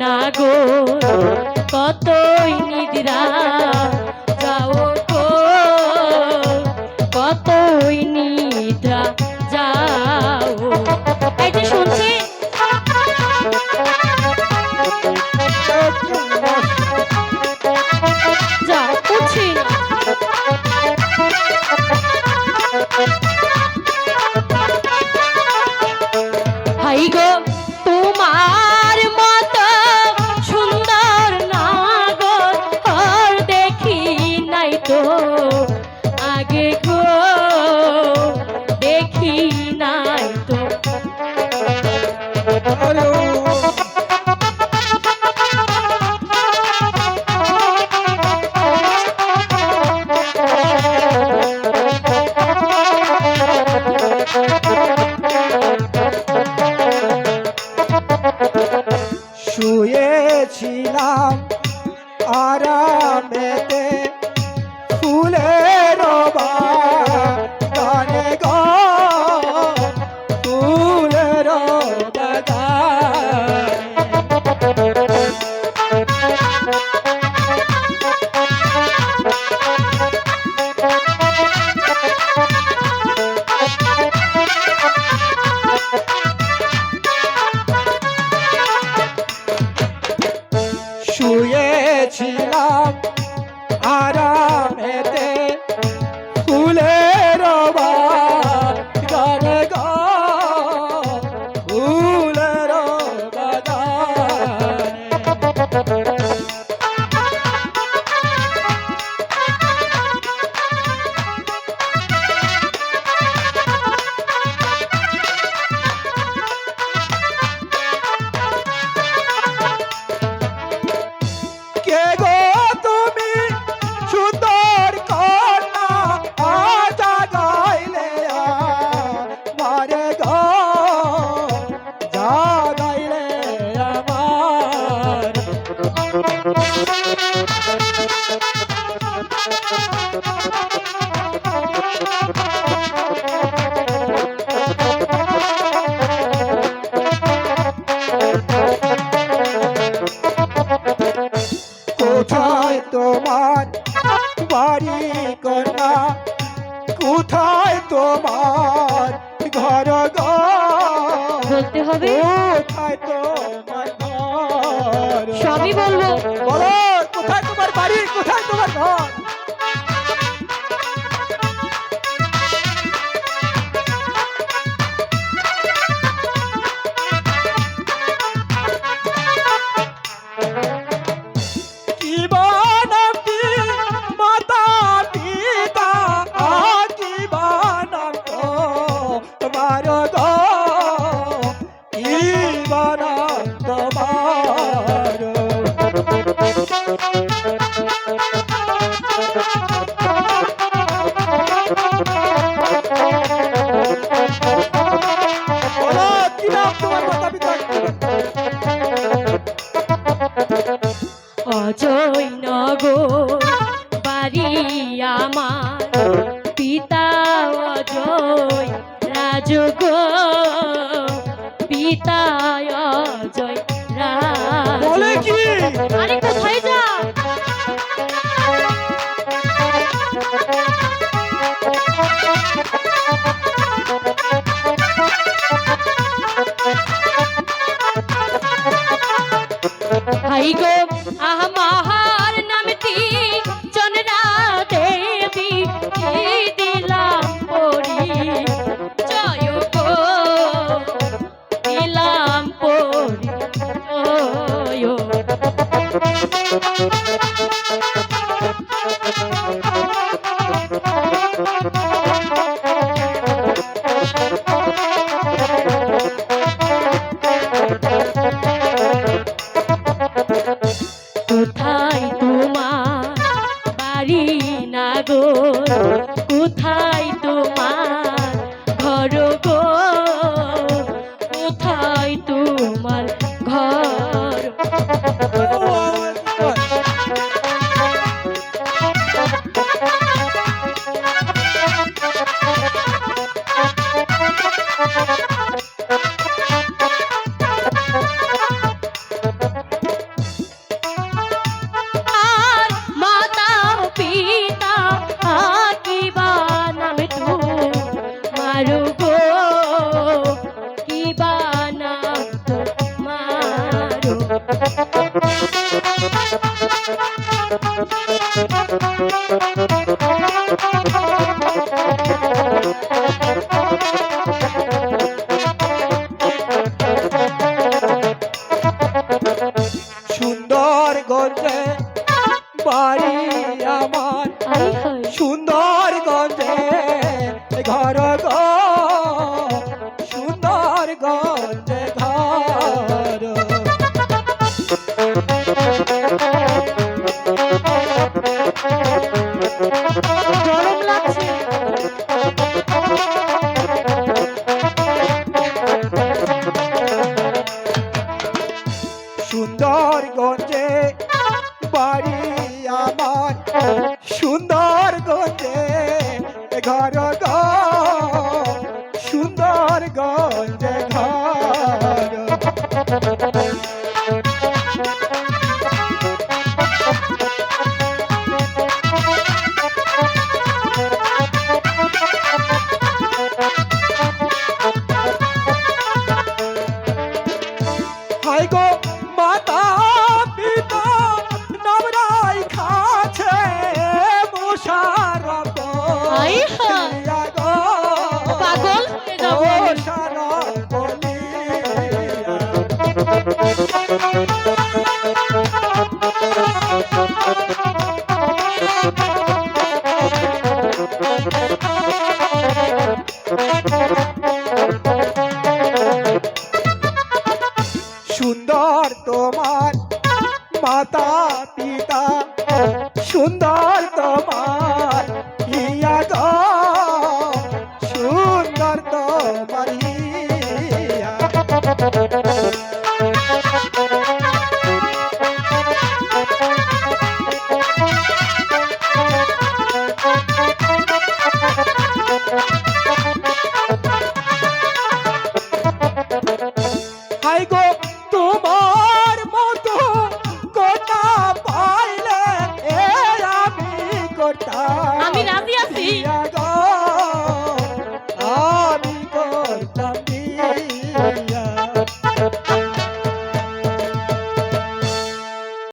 না গো কতই নিদ্রা। শুয়েছিলাম আরামেতে ফুলের বাগানে। শুয়েছিলাম আরামেতে ফুলের ফুলের তোমার বাড়ি কন্যা? কোথায় তোমার ঘর বলতে হবে। কোথায় তোমার ঘর? সবই বলব। বলো কোথায় তোমার বাড়ি? কোথায় তোমার ঘর? অজয় নগর বাড়ি আমার পিতা অজয় রাজগ পিতা অজয় রাজ হাই গো আমার নামটি চন্দ্রা দেবী দিলাম পরি? জয় গো দিলাম পরি জয় সুন্দর গড়ে বাড়ি আমার। সুন্দর não সুন্দর তোমার মাতা পিতা সুন্দর তোমার